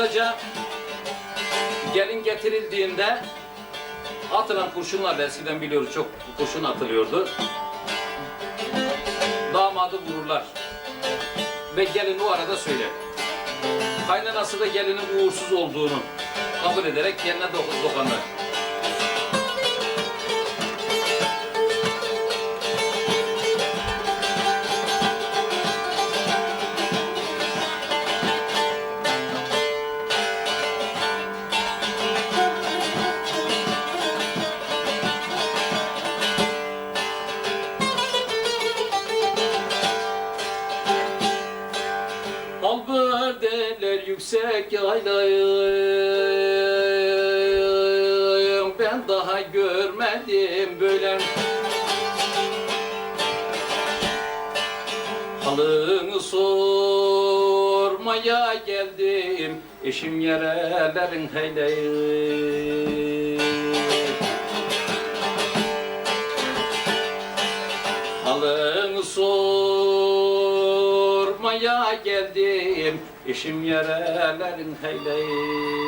kısaca gelin getirildiğinde atılan kurşunlarla eskiden biliyoruz çok kurşun atılıyordu. Damadı vururlar. Ve gelin o arada söyler. Kaynanası da gelinin uğursuz olduğunu kabul ederek geline dok- Alberdeler yüksek yaylayım. Ben daha görmedim böyle Halını sormaya geldim Eşim yerelerin heyleyim Halını sormaya geldim Eşim yerelerin heyleyim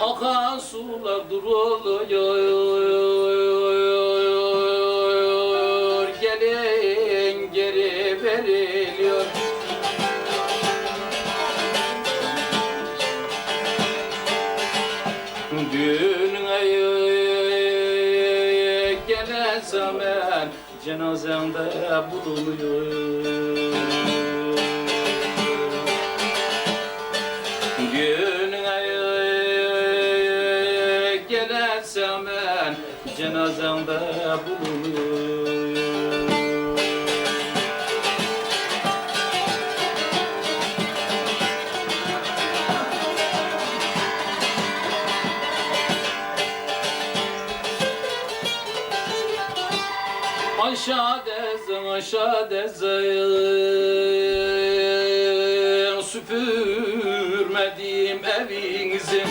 Akan sular duruluyor veriliyor Dünyaya gelen zaman Cenazemde bulunuyor Dünyaya gelen zaman cenazemde bulunuyor. Aşağı dezem Süpürmediğim evinizi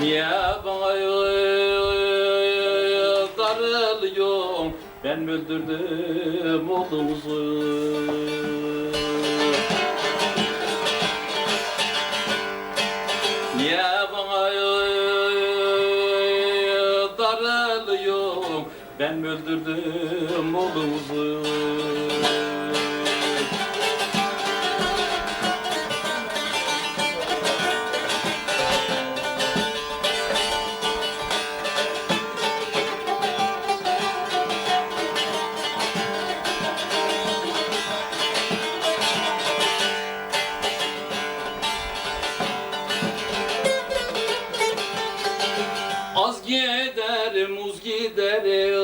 Niye bana darılıyorsun Ben öldürdüm oğlumuzu Niye Ben öldürdüm oğlumuzu. Az giderim uz giderim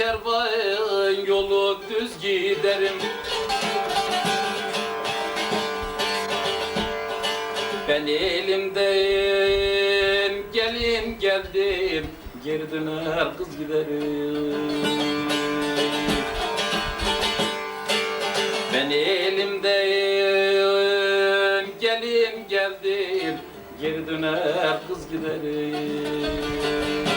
Kervan yolu düz giderim. Ben elimden gelin geldim Geri döner kız giderim. Ben elimden gelin geldim Geri döner kız giderim